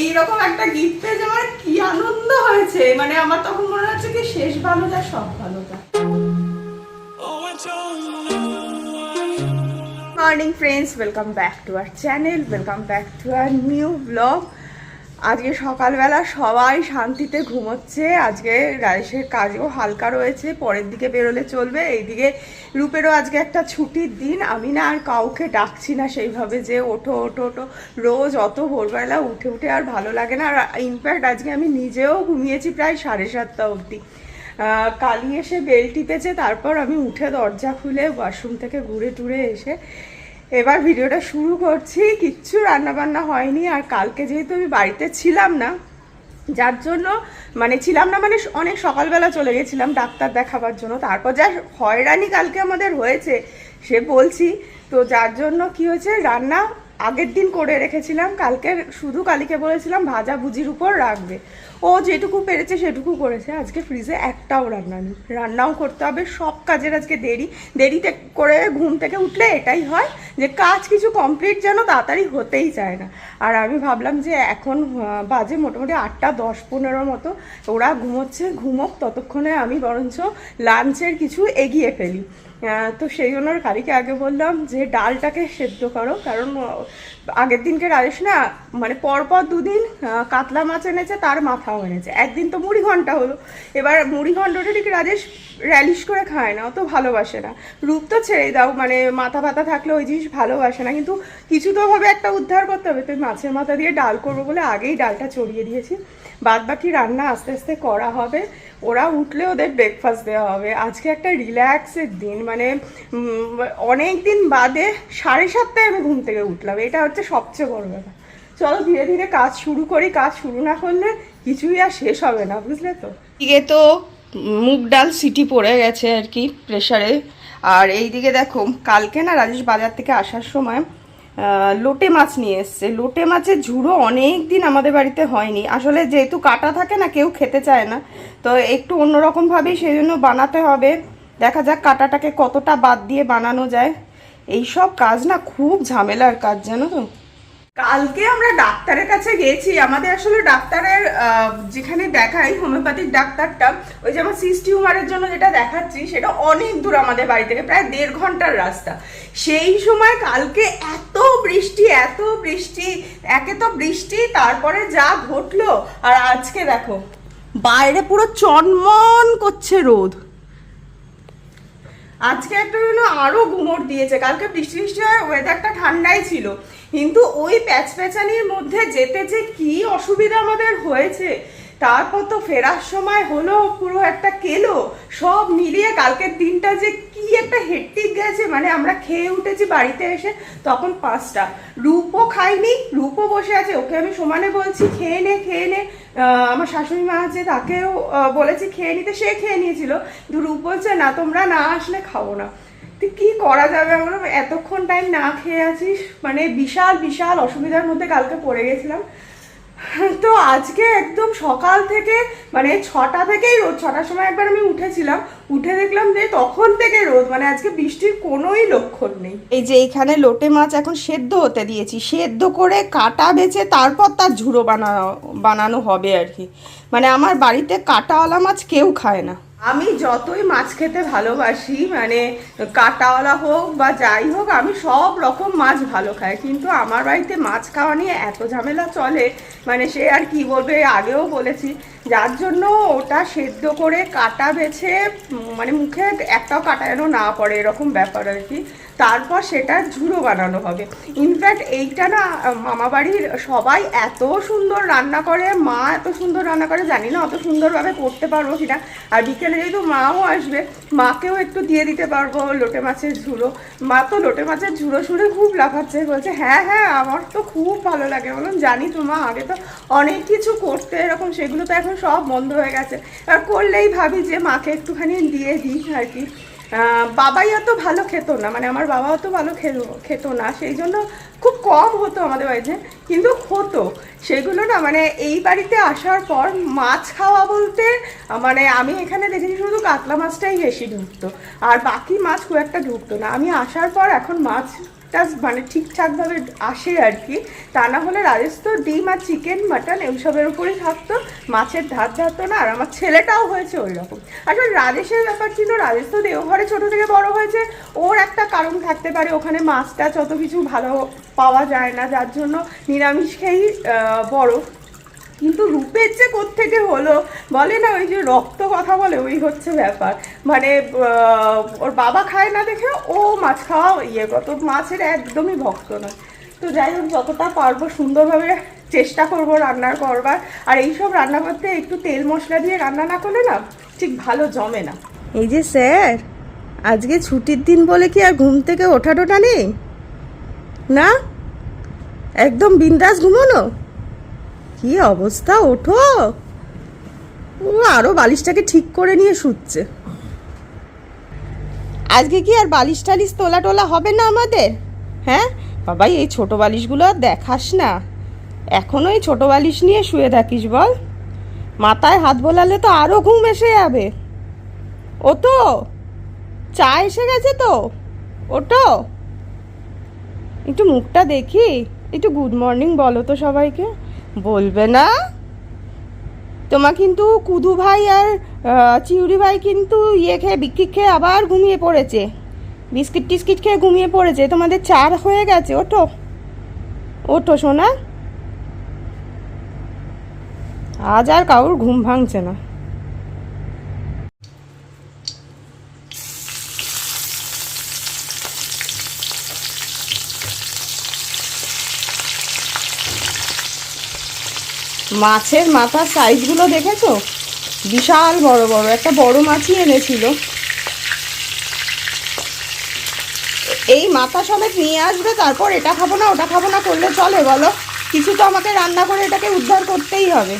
এইরকম একটা গিফট পেয়ে আমার কি আনন্দ হয়েছে। মানে আমার তখন মনে হচ্ছে কি শেষ ভালো যা সব ভালো যা morning friends welcome back to our channel welcome back to our new blog আজকে সকালবেলা সবাই শান্তিতে ঘুমোচ্ছে। আজকে রাইসের কাজও হালকা রয়েছে, পরের দিকে বেরোলে চলবে। এইদিকে রূপেরও আজকে একটা ছুটির দিন। আমি না আর কাউকে ডাকছি না সেইভাবে যে ওঠো ওঠো ওঠো। রোজ অত ভোরবেলা উঠে উঠে আর ভালো লাগে না। আর ইনফ্যাক্ট আজকে আমি নিজেও ঘুমিয়েছি প্রায় সাড়ে সাতটা অবধি। কালি এসে বেল টিপেছে, তারপর আমি উঠে দরজা খুলে ওয়াশরুম থেকে ঘুরে টুরে এসে এবার ভিডিওটা শুরু করছি। কিচ্ছু রান্না বান্না হয়নি আর কালকে যেহেতু আমি বাড়িতে ছিলাম না, যার জন্য মানে ছিলাম না মানে অনেক সকালবেলা চলে গেছিলাম ডাক্তার দেখাবার জন্য। তারপর যা হয়রানি কালকে আমাদের হয়েছে, সে বলছি, তো যার জন্য কি হয়েছে, রান্না আগের দিন করে রেখেছিলাম, কালকে শুধু কালীকে বলেছিলাম ভাজা ভুজির উপর রাখবে। ও যেটুকু পেরেছে সেটুকু করেছে। আজকে ফ্রিজে একটাও রান্না নেই। রান্নাও করতে হবে, সব কাজের আজকে দেরি। দেরিতে করে ঘুম থেকে উঠলে এটাই হয় যে কাজ কিছু কমপ্লিট যেন তাড়াতাড়ি হতেই চায় না। আর আমি ভাবলাম যে এখন বাজে মোটামুটি আটটা দশ পনেরো মতো। ওরা ঘুমোচ্ছে, ঘুমোক, ততক্ষণে আমি বরঞ্চ লাঞ্চের কিছু এগিয়ে ফেলি। তো সেই জন্য কারিকে আগে বললাম যে ডালটাকে সেদ্ধ করো, কারণ আগের দিনকে রাজেশ না মানে পরপর দুদিন কাতলা মাছ এনেছে, তার মাথাও এনেছে। একদিন তো মুড়ি ঘণ্টা হলো। এবার মুড়ি ঘন্টটা ঠিক রাজেশ র্যালিশ করে খায় না অত ভালোবাসে না। রূপ তো ছেড়ে দাও মানে মাথা ব্যথা থাকলে ওই জিনিস ভালোবাসে না, কিন্তু কিছু তো ভাবে একটা উদ্ধার করতে হবে। তো মাছের মাথা দিয়ে ডাল করব বলে আগেই ডালটা চড়িয়ে দিয়েছি। বাদ বাকি রান্না আস্তে আস্তে করা হবে। ওরা উঠলে ওদের ব্রেকফাস্ট দেওয়া হবে। আজকে একটা রিল্যাক্সের দিন মানে অনেক দিন বাদে সাড়ে সাতটায় আমি ঘুম থেকে উঠলাম। এটা হচ্ছে সবচেয়ে বড় ব্যাপার। চলো, ধীরে ধীরে কাজ শুরু করি। কাজ শুরু না করলে কিছুই আর শেষ হবে না, বুঝলে তো? এদিকে তো মুগ ডাল, সিটি পড়ে গেছে আর কি প্রেশারে আর এইদিকে দেখো, কালকে না রাজেশ বাজার থেকে আসার সময় লোটে মাছ নিয়ে এসছে। লোটে মাছের ঝুড়ো অনেক দিন আমাদের বাড়িতে হয়নি। আসলে যেহেতু কাটা থাকে না, কেউ খেতে চায় না। তো একটু অন্যরকমভাবেই সেই জন্য বানাতে হবে। দেখা যাক কাটাটাকে কতটা বাদ দিয়ে বানানো যায়। এইসব কাজ না খুব ঝামেলার কাজ, জানো তো? কালকে আমরা ডাক্তারের কাছে গেছি আমাদের আসলে ডাক্তারের যেখানে দেখাই, হোমিওপ্যাথিক ডাক্তারটা, ওই যে আমার সিস টিউমারের জন্য যেটা দেখাচ্ছি, সেটা অনেক দূর আমাদের বাড়ি থেকে, প্রায় দেড় ঘণ্টার রাস্তা। সেই সময় কালকে এত বৃষ্টি এত বৃষ্টি, একে তো বৃষ্টি, তারপরে যা ঘটলো, আর আজকে দেখো, বাইরে পুরো চনমন করছে রোদ। আজকে একটা জন্য আরও গুমোট দিয়েছে। কালকে বৃষ্টি বৃষ্টি হয় ওয়েদারটা ঠান্ডাই ছিল। কিন্তু ওই প্যাচপ্যাচানির মধ্যে যেতে যে কি অসুবিধা আমাদের হয়েছে, তারপর তো ফেরার সময় হলো, পুরো একটা কেলো, সব মিলিয়ে কালকের দিনটা যে কি একটা হেট্টিক গেছে মানে আমরা খেয়ে উঠেছি বাড়িতে এসে, তখন পাঁচটা। রূপও খাইনি, রূপও বসে আছে, ওকে আমি সমানে বলছি, খেয়ে নে খেয়ে নে। আমার শাশুড়ি মা আছে, তাকেও বলেছি, খেয়ে নিতে। সে খেয়ে নিয়েছিল। কিন্তু রূপ বলছে, না, তোমরা না আসলে খাব না। কি করা যাবে আমরা এতক্ষণ টাইম না খেয়ে আছিস? মানে বিশাল বিশাল অসুবিধার মধ্যে কালকে পড়ে গেছিলাম। তো আজকে একদম সকাল থেকে মানে ছটা থেকেই রোদ। ছটার সময় একবার আমি উঠেছিলাম। উঠে দেখলাম যে তখন থেকে রোদ। মানে আজকে বৃষ্টির কোনোই লক্ষণ নেই। এই যে এইখানে লোটে মাছ এখন সেদ্ধ হতে দিয়েছি। সেদ্ধ করে কাটা বেছে তারপর তার ঝুড়ো বানানো বানানো হবে আর কি। মানে আমার বাড়িতে কাটাওয়ালা মাছ কেউ খায় না। আমি যতই মাছ খেতে ভালোবাসি মানে কাটাওয়ালা হোক বা যাই হোক, আমি সব রকম মাছ ভালো খাই। কিন্তু আমার বাড়িতে মাছ খাওয়া নিয়ে এত ঝামেলা চলে মানে সে আর কি বলবে? আগেও বলেছি, যার জন্য ওটা সেদ্ধ করে কাটা বেছে মানে মুখে একটাও কাটা যেন না পড়ে, এরকম ব্যাপার আর কি। তারপর সেটা ঝুড়ো বানানো হবে। ইনফ্যাক্ট এইটা না মামা বাড়ির সবাই এত সুন্দর রান্না করে, মা এত সুন্দর রান্না করে, জানি না অত সুন্দরভাবে করতে পারব কিনা। আর বিকেলে যেহেতু মাও আসবে, মাকেও একটু দিয়ে দিতে পারব লোটে মাছের ঝুড়ো। মা তো লোটে মাছের ঝুড়ো শুনে খুব লাফাচ্ছে, বলছে হ্যাঁ হ্যাঁ আমার তো খুব ভালো লাগে। বলুন জানি তো মা, আগে তো অনেক কিছু করতে, এরকম সেগুলো তো এখন সব বন্ধ হয়ে গেছে। আর করলেই ভাবি যে মাকে একটুখানি দিয়ে দিই আর কি। বাবাই অত ভালো খেত না মানে আমার বাবা অত ভালো খেত না, সেই জন্য খুব কম হতো আমাদের বাড়িতে, কিন্তু হতো। সেগুলো না মানে এই বাড়িতে আসার পর মাছ খাওয়া বলতে মানে আমি এখানে দেখেছি শুধু কাতলা মাছটাই বেশি ঢুকতো, আর বাকি মাছ খুব একটা ঢুকতো না। আমি আসার পর এখন মাছ ঠিকঠাক মানে ঠিকঠাকভাবে আসে আর কি। তা না হলে রাজেশ তো ডিম আর চিকেন মাটন এইসবের উপরেই থাকতো। মাছের ধার ধারতো না, আর আমার ছেলেটাও হয়েছে ওই রকম আসলে রাজেশের ব্যাপার ছিল, রাজেশ তো দেওঘরে ছোটো থেকে বড় হয়েছে। ওর একটা কারণ থাকতে পারে, ওখানে মাছ টাছ অত কিছু ভালো পাওয়া যায় না। যার জন্য নিরামিষ খেয়েই বড়। কিন্তু রূপের যে থেকে হলো? বলে না, ওই যে রক্ত কথা বলে, ওই হচ্ছে ব্যাপার। মানে ওর বাবা খায় না দেখে ও মাছ খাওয়া ইয়ে কত মাছের একদমই ভক্ত নয়। তো যাই হোক, যতটা পারব সুন্দরভাবে চেষ্টা করব রান্নার করবার। আর এইসব রান্না করতে একটু তেল মশলা দিয়ে রান্না না করলে না, ঠিক ভালো জমে না। এই যে স্যার, আজকে ছুটির দিন বলে কি আর ঘুম থেকে ওঠা টোটা নেই? না? একদম বিন্দাস ঘুমোনো? কি অবস্থা, ওঠো। ও আরও বালিশটাকে ঠিক করে নিয়ে শুচ্ছে। আজকে কি আর বালিশ টালিশ তোলা টোলা হবে না আমাদের? হ্যাঁ? বাবাই এই ছোট বালিশগুলো আর দেখাস না। এখনও এই ছোট বালিশ নিয়ে শুয়ে থাকিস বল। মাথায় হাত বোলালে তো আরও ঘুম এসে যাবে। ও তো চা এসে গেছে তো। ওটো একটু মুখটা দেখি। একটু গুড মর্নিং বলো তো সবাইকে। বলবে না? তোমার কিন্তু কুদু ভাই আর চিউরি ভাই কিন্তু ইয়ে খেয়ে, বিক্রি খেয়ে আবার ঘুমিয়ে পড়েছে। বিস্কিট টিস্কিট খেয়ে ঘুমিয়ে পড়েছে। তোমাদের চার হয়ে গেছে। ওঠো। ওঠো, সোনা। আজ আর কারুর ঘুম ভাঙছে না। মাছের মাথার সাইজগুলো দেখেছ? বিশাল বড় বড়। একটা বড় মাছই এনেছিল। এই মাথা সমেত নিয়ে আসবে, তারপর এটা খাব না, ওটা খাব না করলে চলে বলো। কিছু তো আমাকে রান্না করে এটাকে উদ্ধার করতেই হবে।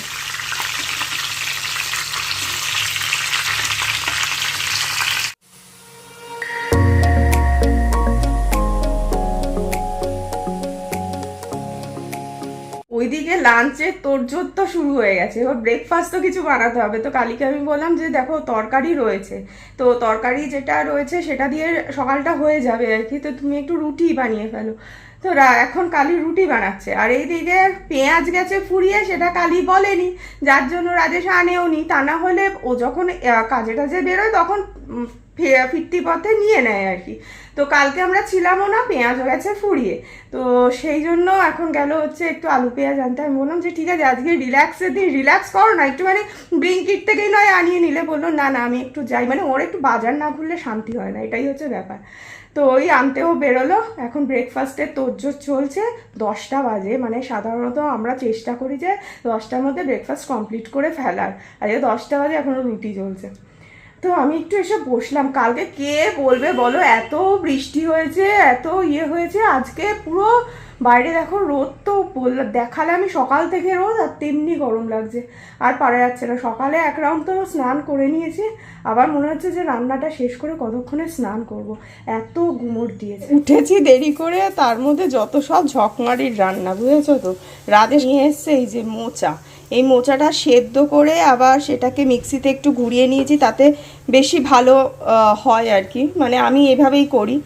লাঞ্চের তোড়জোড় তো শুরু হয়ে গেছে। এবার ব্রেকফাস্ট তো কিছু বানাতে হবে। তো কালিকে আমি বললাম যে, দেখো, তরকারি রয়েছে। তো তরকারি যেটা রয়েছে, সেটা দিয়ে সকালটা হয়ে যাবে আর কি। তো তুমি একটু রুটি বানিয়ে ফেলো। তো এখন কালি রুটি বানাচ্ছে। আর এইদিকে পেঁয়াজ গেছে ফুরিয়ে, সেটা কালি বলেনি। যার জন্য রাজেশ আনেও নি তা না হলে ও যখন কাজে টাজে বেরোয়, তখন ফিরতি পথে নিয়ে নেয় আর কি। তো কালকে আমরা ছিলামও না পেঁয়াজও গেছে ফুরিয়ে। তো সেই জন্য এখন গেল হচ্ছে একটু আলু পেঁয়াজ আনতে। আমি বললাম, যে ঠিক আছে, আজকে রিল্যাক্সের দিন রিল্যাক্স করো না একটু মানে ব্লিঙ্কিট থেকেই নয় আনিয়ে নিলে। বলল, না না, আমি একটু যাই। মানে ওর একটু বাজার না ঘুরলে শান্তি হয় না, এটাই হচ্ছে ব্যাপার। তো ওই আনতেও বেরোলো। এখন ব্রেকফাস্টে তোরজোর চলছে, দশটা বাজে। মানে সাধারণত আমরা চেষ্টা করি যে দশটার মধ্যে ব্রেকফাস্ট কমপ্লিট করে ফেলার। আর দশটা বাজে এখনও রুটি চলছে। তো আমি একটু এসে বসলাম। কালকে কে বলবে বলো? এত বৃষ্টি হয়েছে, এত ইয়ে হয়েছে। আজকে পুরো বাইরে দেখো রোদ তো দেখালে আমি সকাল থেকে রোদ আর তেমনি গরম লাগছে। আর পারা যাচ্ছে না। সকালে এক রাউন্ড তো স্নান করে নিয়েছি। আবার মনে হচ্ছে যে রান্নাটা শেষ করে কতক্ষণে স্নান করব। এত গুমোট দিয়েছে। উঠেছি দেরি করে, তার মধ্যে যত সব ঝকমারির রান্না, বুঝেছ তো? রাধে নিয়ে এসছে এই যে মোচা। এই মোচাটা সেদ্ধ করে আবার সেটাকে মিক্সিতে একটু ঘুরিয়ে নিয়েছি, তাতে বেশি ভালো হয় আর কি। মানে আমি এভাবেই করি।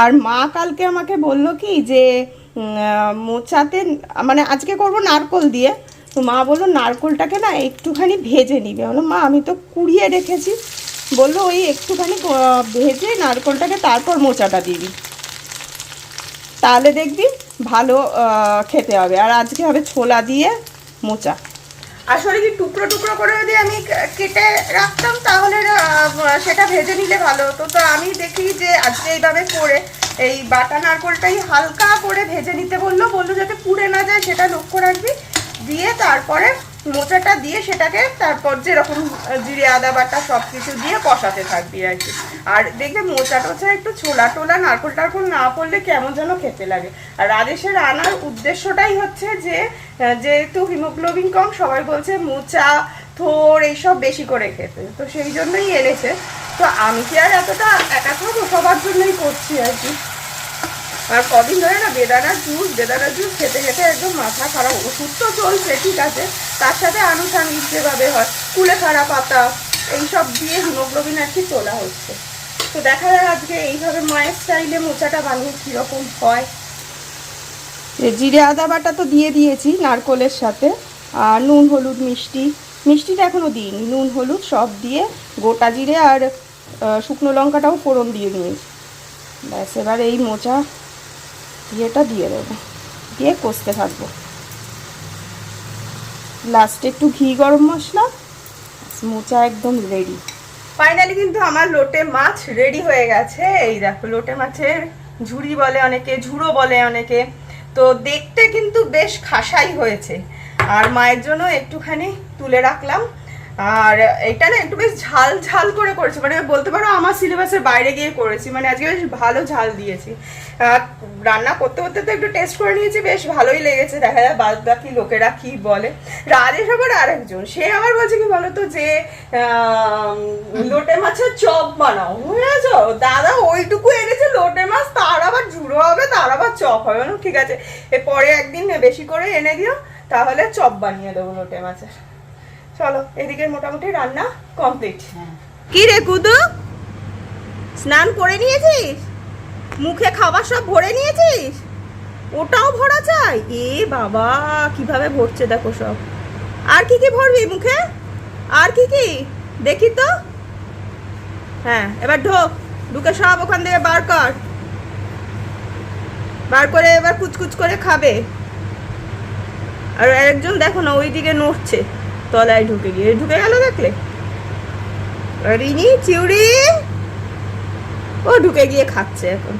আর মা কালকে আমাকে বলল কি যে মোচাতে মানে আজকে করব নারকল দিয়ে। তো মা বলল, নারকলটাকে না একটুখানি ভেজে নিবে। বলল মা, আমি তো কুড়িয়ে রেখেছি। বলল, ওই একটুখানি ভেজে নারকলটাকে তারপর মোচাটা দিবি। তাহলে দেখবি ভালো খেতে হবে। আর আজকে হবে ছোলা দিয়ে মোচা। আসলে কি টুকরো টুকরো করে যদি আমি কেটে রাখতাম, তাহলে সেটা ভেজে নিলে ভালো হতো। তো আমি দেখি যে আজকে এইভাবে করে এই বাটা নারকোলটাই হালকা করে ভেজে নিতে বলল। বলল যাতে পুড়ে না যায়, সেটা লক্ষ্য রাখবি। দিয়ে তারপরে মোচাটা দিয়ে সেটাকে তারপর যেরকম জিরে, আদা, বাটা সব কিছু দিয়ে কষাতে থাকবি আর কি। আর দেখবে মোচা টোচা একটু ছোলা টোলা, নারকল টারকল না পড়লে কেমন যেন খেতে লাগে। আর রাজেশের আনার উদ্দেশ্যটাই হচ্ছে যে যেহেতু হিমোগ্লোবিন কম, সবাই বলছে মোচা, থোর এইসব বেশি করে খেতে। তো সেই জন্যই এনেছে। তো আমি কি আর এতটা একা খাব সবার জন্যই করছি আর কি। আর কদিন ধরে না বেদানার জুস বেদানার জুস খেতে খেতে একদম মাথা খারাপ। ওষুধ তো চলছে, ঠিক আছে। তার সাথে আনুষাঙ্গিক যেভাবে হয়, কুলেখাড়া পাতা, এইসব দিয়ে হিমোগ্লোবিন আর কি তোলা হচ্ছে। তো দেখা যাক আজকে এইভাবে মায়ের স্টাইলে মোচাটা বানিয়ে কীরকম হয়। জিরে আদা বাটা তো দিয়ে দিয়েছি নারকোলের সাথে, আর নুন, হলুদ, মিষ্টি। মিষ্টিটা এখনও দিইনি, নুন, হলুদ সব দিয়ে গোটা জিরে আর শুকনো লঙ্কাটাও ফোড়ন দিয়ে নিয়েছি ব্যাস, এবার এই মোচা ইয়েটা দিয়ে দেবো, দিয়ে কষতে থাকব। লাস্টে একটু ঘি গরম মশলা, মোচা একদম রেডি ফাইনালি কিন্তু আমার লোটে মাছ রেডি হয়ে গেছে। এই দেখো, লোটে মাছের ঝুড়ি বলে অনেকে, ঝুড়ো বলে অনেকে। তো দেখতে কিন্তু বেশ খাসাই হয়েছে। আর মায়ের জন্য একটুখানি তুলে রাখলাম। আর এটা না একটু বেশ ঝাল ঝাল করে করেছি। মানে বলতে পারো আমার সিলেবাসের বাইরে গিয়ে করেছি। মানে আজকে বেশ ভালো ঝাল দিয়েছি। রান্না করতে করতে তো একটু টেস্ট করে নিয়েছি, বেশ ভালোই লেগেছে। দেখা যায় বাদ বাকি লোকেরা কি বলে। রাজেশ আবার আরেকজন। সে আবার বলছে কি বলতো যে লোটে মাছের চপ বানাও। বুঝেছ? দাদা ওইটুকু এনেছে লোটে মাছ, তার আবার ঝুড়ো হবে, তার আবার চপ হবে। ঠিক আছে। এরপরে একদিন বেশি করে এনে দিও, তাহলে চপ বানিয়ে দেবো লোটে মাছের। চলো এদিকে মোটামুটি রান্না কমপ্লিট কি রে কুদু স্নান করে নিয়েছিস? মুখে খাবার সব ভরে নিয়েছিস? ওটাও ভরা চাই? এ বাবা কীভাবে ভরছে দেখো সব। আর কি কি ভরবি মুখে? আর কি কি? দেখি তো। হ্যাঁ এবার ঢোক ঢুকে সব ওখান থেকে বার কর। বার করে এবার কুচকুচ করে খাবে। আর একজন দেখো না ওইদিকে নড়ছে। তলায় ঢুকে গিয়ে, ঢুকে গেল দেখলে? রিনি, চিউড়ি? ও ঢুকে গিয়ে খাচ্ছে এখন।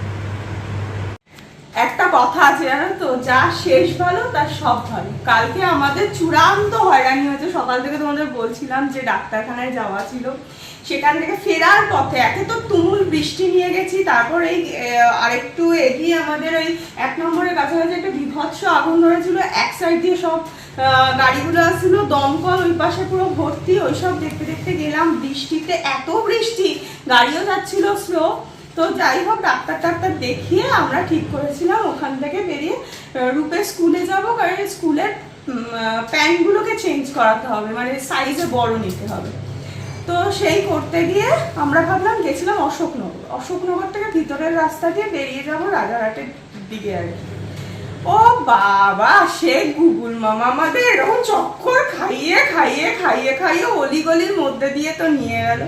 একটা কথা আছে জানো তো, যা শেষ ভালো, তার সব ভালো। কালকে আমাদের চূড়ান্ত হয়রানি হয়েছে। সকাল থেকে তোমাদের বলছিলাম যে ডাক্তারখানায় যাওয়া ছিল। সেখান থেকে ফেরার পথে একে তো তুমুল বৃষ্টি নিয়ে গেছি, তারপর এই আরেকটু এগিয়ে আমাদের ওই এক নম্বরের কাছাকাছি একটা বিভৎস আগুন ধরেছিল। এক সাইড দিয়ে সব গাড়িগুলো আসছিল, দমকল, ওই পাশে পুরো ভর্তি, ওইসব দেখতে দেখতে গেলাম। বৃষ্টিতে এত বৃষ্টি, গাড়িও যাচ্ছিল স্লো। তো যাই হোক, ডাক্তার টাক্তার দেখিয়ে আমরা ঠিক করেছিলাম, ওখান থেকে বেরিয়ে রূপে স্কুলে যাব, কারণ স্কুলের প্যান্টগুলোকে চেঞ্জ করাতে হবে মানে সাইজে বড় নিতে হবে। তো সেই করতে গিয়ে আমরা ভাবলাম, গেছিলাম অশোকনগর। অশোকনগর থেকে ভিতরের রাস্তা দিয়ে বেরিয়ে যাব রাজারহাটের দিকে আর কি। ও বাবা সে গুগল মামা আমাদের এরকম চক্কর খাইয়ে খাইয়ে খাইয়ে খাইয়ে অলিগলির মধ্যে দিয়ে তো নিয়ে গেল।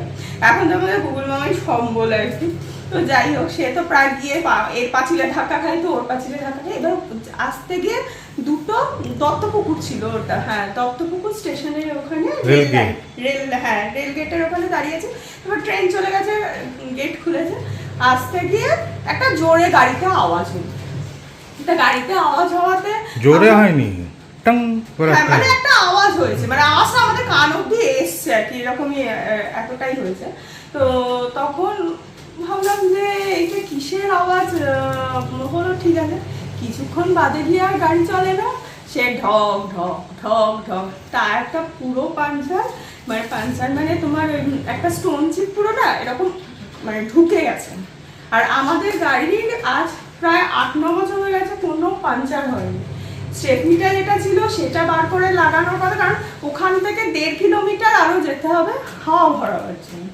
এখন তো আমাদের গুগল মামাই সম্বল আর কি। তো যাই হোক সে তো প্রায় গিয়ে এর পাঁচিলে ধাক্কা খাই তো ওর পাঁচিলে ধাক্কা খাই এবার আসতে গিয়ে দুটো দত্তপুকুর ছিল ওটা হ্যাঁ দত্তপুকুর স্টেশনের ওখানে রেল রেল হ্যাঁ রেল গেটের ওখানে দাঁড়িয়েছে এবার ট্রেন চলে গেছে গেট খুলেছে। আসতে গিয়ে একটা জোরে গাড়িতে আওয়াজ হলো। গাড়িতে আওয়াজ হওয়াতে জোরে হয়নি। টং করে হ্যাঁ, মানে একটা আওয়াজ হয়েছে। মানে আওয়াজটা আমাদের কান অব্দি এসছে আর কি এরকমই এতটাই হয়েছে। তো তখন ভাবলাম যে এইটা কিসের আওয়াজ হলো ঠিক আছে। কিছুক্ষণ বাদে গিয়ে আর গাড়ি চলে না। সে ঢক ঢক ঢক ঢক। একটা পুরো পাঞ্চার মানে পাঞ্চার মানে তোমার একটা স্টোন চিপ পুরোটা এরকম মানে ঢুকে গেছে। আর আমাদের গাড়ির আজ প্রায় আট, ন বছর হয়ে গেছে কোনো পাঞ্চার হয়নি। স্টেপনিটা যেটা ছিল, সেটা বার করে লাগানোর কথা, কারণ ওখান থেকে দেড় কিলোমিটার আরও যেতে হবে, হাওয়া ভরাবার জন্য।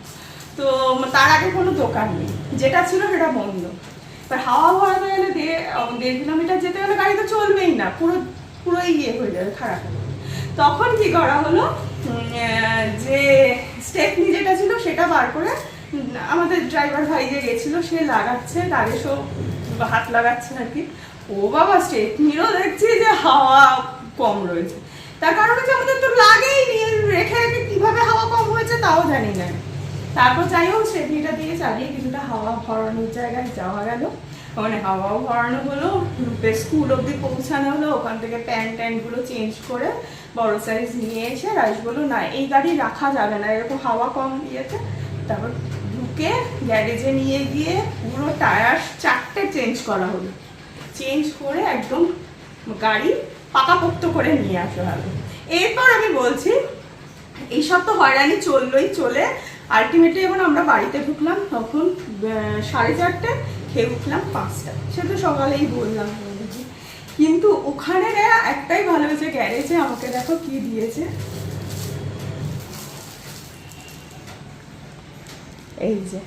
তো তার আগে কোনো দোকান নেই। যেটা ছিল সেটা বন্ধ। এবার হাওয়া ভরাতে গেলে দেড় কিলোমিটার যেতে গেলে গাড়ি তো চলবেই না, পুরো পুরো ইয়ে হয়ে যাবে, খারাপ তখন কি করা হলো? যে স্টেপনি যেটা ছিল, সেটা বার করে আমাদের ড্রাইভার ভাই যে গেছিল, সে লাগাচ্ছে রাগেশও হাত লাগাচ্ছে আর কি ও বাবা স্টেপনিরও দেখছি যে হাওয়া কম রয়েছে। তার কারণ হচ্ছে আমাদের তো লাগেই নি, রেখে রেখে কীভাবে হাওয়া কম হয়েছে তাও জানি না। তারপর যাই হোক স্টেপনিটা দিয়ে চালিয়ে কিছুটা হাওয়া ভরানোর জায়গায় যাওয়া গেল। ওখানে হাওয়াও ভরানো হলো স্কুল অবধি পৌঁছানো হলো। ওখান থেকে প্যান্ট ট্যান্টগুলো চেঞ্জ করে বড় সাইজ নিয়ে এসে রাইস বলল না, এই গাড়ি রাখা যাবে না। এরকম হাওয়া কম দিয়েছে তারপর ঢুকে গ্যারেজে নিয়ে গিয়ে পুরো টায়ার চারটে চেঞ্জ করা হলো। চেঞ্জ করে একদম গাড়ি পাকাপোক্ত করে নিয়ে আসা হবে এরপর আমি বলছি, এইসব তো হয়রানি চললোই, চলে আলটিমেটলি যখন আমরা বাড়িতে ঢুকলাম, তখন সাড়ে চারটে, খেয়ে উঠলাম পাঁচটা। সে তো সকালেই বললাম। কিন্তু ওখানে একটাই ভালো হয়েছে, গ্যারেজে আমাকে দেখো কি দিয়েছে। এই যে।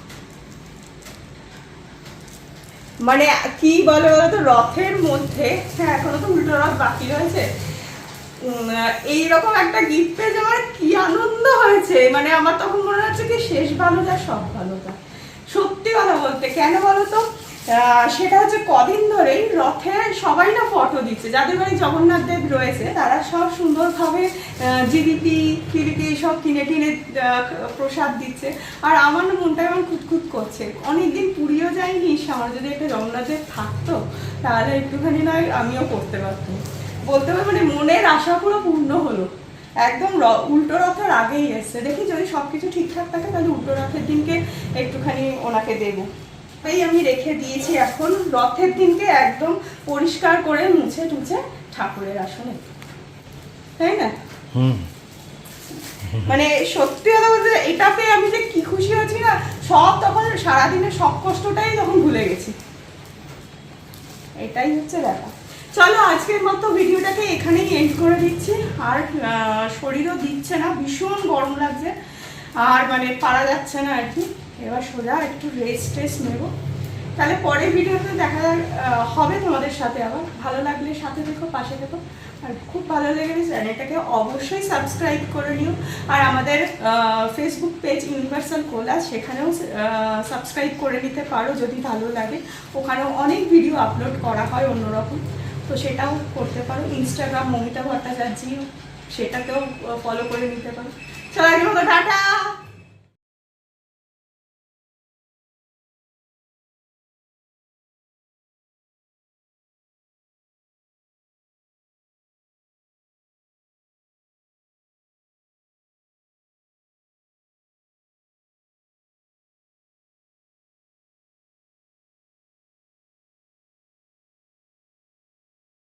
মানে কি বলে বলো তো রথের মধ্যে হ্যাঁ এখনও তো উল্টো রথ বাকি রয়েছে। এইরকম একটা গিফট পেয়ে আমার কি আনন্দ হয়েছে। মানে আমার তখন মনে হচ্ছে কি শেষ ভালো যা সব ভালো যা সত্যি কথা বলতে, কেন বলো তো সেটা হচ্ছে কদিন ধরেই রথে সবাই না ফটো দিচ্ছে। যাদের বাড়ি জগন্নাথ দেব রয়েছে, তারা সব সুন্দরভাবে জিলিপি ফিলিপি সব কিনে কিনে প্রসাদ দিচ্ছে। আর আমার মনটা এমন খুঁতখুত করছে। অনেকদিন পুরীও যাইনি আমার যদি একটা জগন্নাথ দেব থাকতো, তাহলে একটুখানি নয় আমিও করতে পারতাম। বলতে পারি মানে মনের আশা পুরো পূর্ণ হলো। একদম উল্টো রথের আগেই এসছে। দেখি যদি সবকিছু ঠিকঠাক থাকে, তাহলে উল্টো রথের দিনকে একটুখানি ওনাকে দেবো। তাই আমি রেখে দিয়েছি এখন রথের দিনকে একদম পরিষ্কার করে মুছে টুছে ঠাকুরের আসনে। তাই না? মানে সত্যি কথা বলতে এটা পেয়ে আমি যে কি খুশি হচ্ছি না সব তখন সারাদিনের সব কষ্টটাই তখন ভুলে গেছি। এটাই হচ্ছে ব্যাপার। চলো আজকের মতো ভিডিওটাকে এখানেই এন্ড করে দিচ্ছি। আর শরীরও দিচ্ছে না ভীষণ গরম লাগছে। আর মানে পারা যাচ্ছে না আর কি। এবার সোজা একটু রেস্ট টেস্ট নেব। তাহলে পরের ভিডিওতে দেখা হবে তোমাদের সাথে আবার। ভালো লাগলে সাথে দেখো, পাশে দেখো। আর খুব ভালো লেগেছে চ্যানেলটাকে অবশ্যই সাবস্ক্রাইব করে নিও। আর আমাদের ফেসবুক পেজ ইউনিভার্সাল কোলা সেখানেও সাবস্ক্রাইব করে নিতে পারো যদি ভালো লাগে। ওখানেও অনেক ভিডিও আপলোড করা হয় অন্যরকম। তো সেটাও করতে পারো। ইনস্টাগ্রাম মমিতা ভট্টাচার্য সেটাকেও ফলো করে নিতে পারো। চলো টাটা!